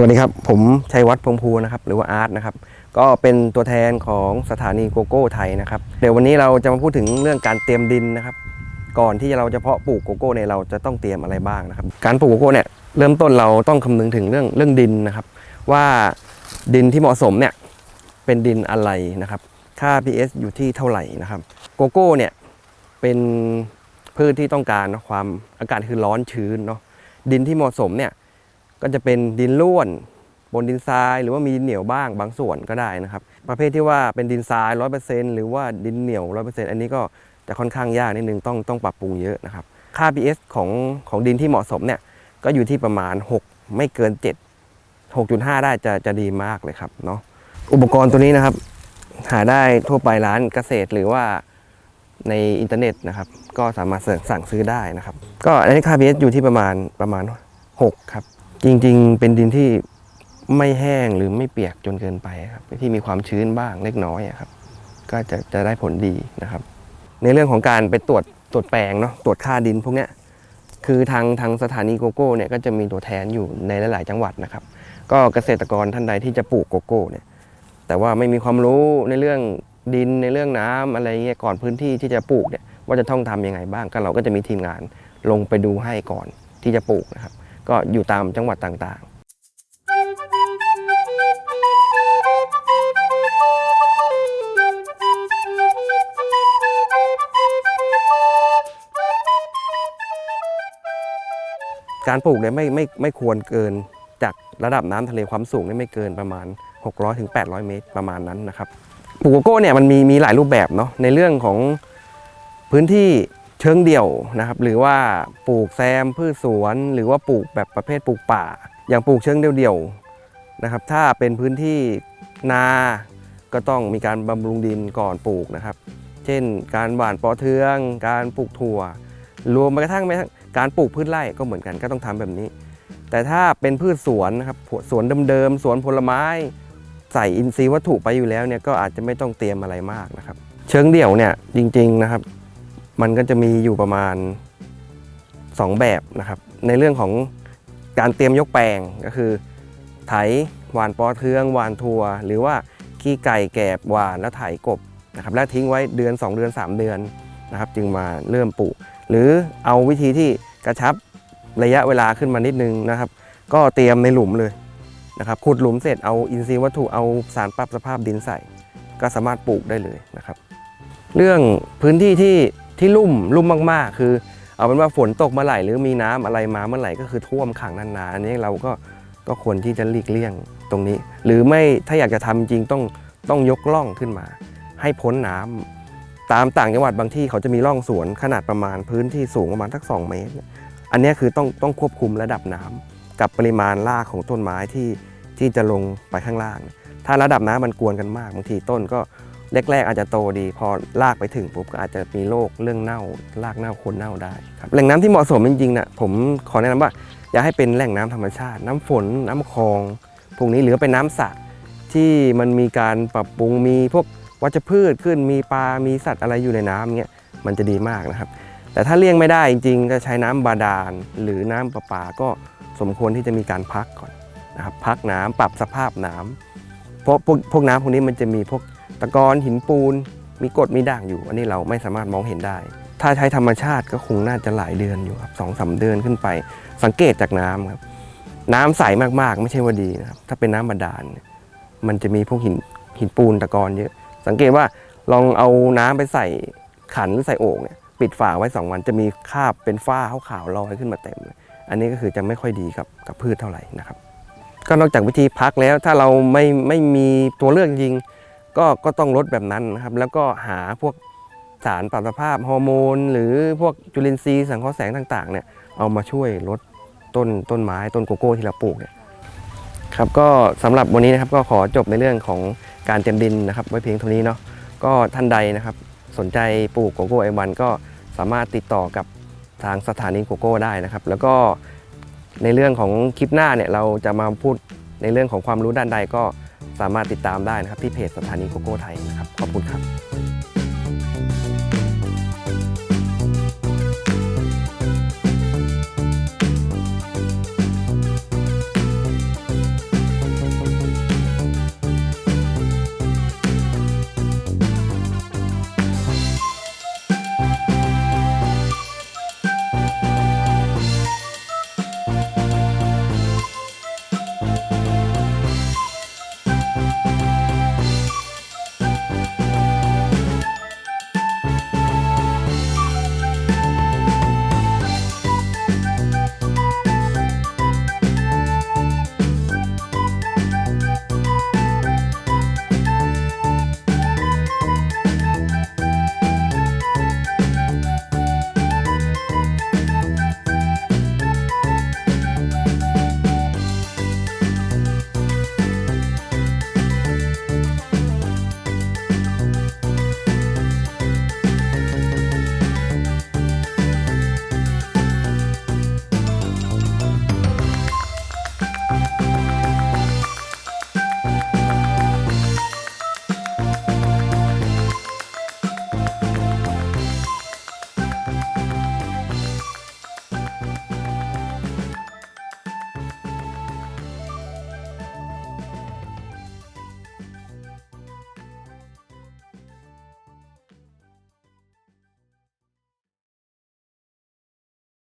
สวัสดีครับ ผมชัยวัฒน์พงภูนะครับหรือว่าอาร์ตนะครับก็เป็นตัวแทนของสถานีโกโก้ไทยนะครับเดี๋ยววันนี้เราจะมาพูดถึงเรื่องการเตรียมดินนะครับ ก่อนที่เราจะเพาะปลูกโกโก้เนี่ยเราจะต้องเตรียมอะไรบ้างนะครับ การปลูกโกโก้เนี่ยเริ่มต้นเราต้องคำนึงถึงเรื่องเรื่องดินนะครับ ว่าดินที่เหมาะสมเนี่ยเป็นดินอะไรนะครับ ค่า pH อยู่ที่เท่าไหร่นะครับโกโก้เนี่ยเป็นพืชที่ต้องการความอากาศคือร้อนชื้นเนาะดินที่เหมาะสมเนี่ย ก็จะเป็นดินร่วนบนดินทรายหรือว่ามีดินเหนียวบ้างบางส่วนก็ได้นะครับ ประเภทที่ว่าเป็นดินทราย100%หรือว่าดินเหนียว100%อันนี้ก็จะค่อนข้างยากนิดนึงต้องต้องปรับปรุงเยอะนะครับ ค่า pH ของของดินที่เหมาะสมเนี่ยก็อยู่ที่ประมาณ 6 ไม่เกิน 7 6.5 ได้จะจะดีมากเลยครับเนาะอุปกรณ์ตัวนี้นะครับ หาได้ทั่วไปร้านเกษตรหรือว่าในอินเทอร์เน็ตนะครับ ก็สามารถสั่งซื้อได้นะครับ ก็อันนี้ค่า pH อยู่ที่ประมาณประมาณ 6 ครับ จริงๆ เป็นดินที่ไม่แห้งหรือไม่เปียกจนเกินไปครับ ที่มีความชื้นบ้างเล็กน้อยครับ ก็จะจะได้ผลดีนะครับ ในเรื่องของการไปตรวจตรวจแปลงเนาะตรวจค่าดินพวกเนี้ยคือทางทางสถานีโกโก้เนี่ยก็จะมีตัวแทนอยู่ในหลาย ๆ จังหวัดนะครับ ก็เกษตรกรท่านใดที่จะปลูกโกโก้เนี่ยแต่ว่าไม่มีความรู้ในเรื่องดินในเรื่องน้ำอะไรเงี้ยก่อนพื้นที่ที่จะปลูกเนี่ยว่าจะต้องทำยังไงบ้างก็เราก็จะมีทีมงานลงไปดูให้ก่อนที่จะปลูกนะครับ ก็อยู่ตามจังหวัดต่างๆ การปลูกเนี่ยไม่ไม่ไม่ควรเกินจากระดับน้ำทะเลความสูงเนี่ยไม่เกินประมาณ 600ถึง800 เมตรประมาณนั้นนะครับปลูกโกโก้เนี่ยมันมีมีหลายรูปแบบเนาะในเรื่องของพื้นที่ เชิงเดี่ยวนะครับ หรือว่าปลูกแซมพืชสวน หรือว่าปลูกแบบประเภทปลูกป่า อย่างปลูกเชิงเดี่ยวๆนะครับ ถ้าเป็นพื้นที่นาก็ต้องมีการบำรุงดินก่อนปลูกนะครับ เช่น การหว่านปอเทือง การปลูกถั่ว รวมไปกระทั่งแม้การปลูกพืชไร่ก็เหมือนกันก็ต้องทำแบบนี้ แต่ถ้าเป็นพืชสวนนะครับสวนเดิมๆสวนผลไม้ใส่อินทรีย์วัตถุไปอยู่แล้วเนี่ยก็อาจจะไม่ต้องเตรียมอะไรมากนะครับ เชิงเดี่ยวเนี่ยจริง ๆนะครับ มันก็จะมีอยู่ประมาณ 2 แบบนะครับ ในเรื่องของการเตรียมยกแปลงก็คือ ไถหวานปอเทืองหวานทัว หรือว่าขี้ไก่แกบหวานแล้วไถกบนะครับแล้วทิ้งไว้เดือน 2 เดือน 3 เดือนนะครับ จึงมาเริ่มปลูก หรือเอาวิธีที่กระชับระยะเวลาขึ้นมานิดนึงนะครับ ก็เตรียมในหลุมเลยนะครับขุดหลุมเสร็จเอาอินทรีย์วัตถุเอาสารปรับสภาพดินใส่ ก็สามารถปลูกได้เลยนะครับ เรื่องพื้นที่ที่ ที่ลุ่มลุ่มมากๆ คือ เอาเป็นว่าฝนตกเมื่อไหร่หรือมีน้ำอะไรมาเมื่อไหร่ก็คือท่วมขังนานๆอันนี้เราก็ก็ควรที่จะหลีกเลี่ยงตรงนี้ หรือไม่ถ้าอยากจะทำจริงต้องต้องยกล่องขึ้นมา ให้พ้นน้ำตามต่างจังหวัดบางที่เขาจะมีร่องสวนขนาดประมาณพื้นที่สูงประมาณสัก 2 เมตร อันนี้คือต้องต้องควบคุมระดับน้ำกับปริมาณรากของต้นไม้ที่ที่จะลงไปข้างล่าง ถ้าระดับน้ำมันกวนกันมากบางทีต้นก็ แรกๆอาจจะโตดี พอลากไปถึงปุ๊บก็อาจจะมีโรคเรื่องเน่ารากเน่าคนเน่าได้ครับแหล่งน้ำที่เหมาะสมจริงๆนะผมขอแนะนำว่า อย่าให้เป็นแหล่งน้ำธรรมชาติ น้ำฝนน้ำคลองพวกนี้หรือเป็นน้ำสระที่มันมีการปรับปรุงมีพวกวัชพืชขึ้นมีปลา มีสัตว์อะไรอยู่ในน้ำเงี้ยมันจะดีมากนะครับ แต่ถ้าเลี่ยงไม่ได้จริงๆ ก็ใช้น้ำบาดาลหรือน้ำประปาก็สมควรที่จะมีการพักก่อนนะครับพักน้ำปรับสภาพน้ำเพราะพวกพวกน้ำพวกนี้มันจะมีพวก ตะกอนหินปูน มีกรดมีด่างอยู่ อันนี้เราไม่สามารถมองเห็นได้ ถ้าใช้ธรรมชาติก็คงน่าจะหลายเดือนอยู่ครับสองสาเดือนขึ้นไป สังเกตจากน้ำครับ น้ำใสมากๆ ไม่ใช่ว่าดีนะครับ ถ้าเป็นน้ำบาดาลมันจะมีพวกหินหินปูนตะกอนเยอะ สังเกตว่าลองเอาน้ำไปใส่ขันหรือใส่โอ่งเนี่ยปิดฝาไว้สองวันจะมีคราบเป็นฝ้าขาวๆลอยขึ้นมาเต็มเลยอันนี้ก็คือจะไม่ค่อยดีกับกับพืชเท่าไหร่นะครับ ก็นอกจากวิธีพักแล้วถ้าเราไม่ไม่มีตัวเลือกจริง ก็ก็ต้องลดแบบนั้นนะครับ แล้วก็หาพวกสารปรับสภาพฮอร์โมน หรือพวกจุลินทรีย์สังเคราะห์แสงต่างๆเนี่ยเอามาช่วยลดต้นต้นไม้ต้นโกโก้ที่เราปลูกเนี่ยครับก็สำหรับวันนี้นะครับก็ขอจบในเรื่องของการเตรียมดินนะครับ ไว้เพียงเท่านี้เนาะก็ท่านใดนะครับ สนใจปลูกโกโก้ไอวันก็สามารถติดต่อกับทางสถานีโกโก้ได้นะครับ แล้วก็ในเรื่องของคลิปหน้าเนี่ยเราจะมาพูดในเรื่องของความรู้ด้านใดก็ สามารถติดตามได้นะครับที่เพจสถานีโกโก้ไทยนะครับขอบคุณครับ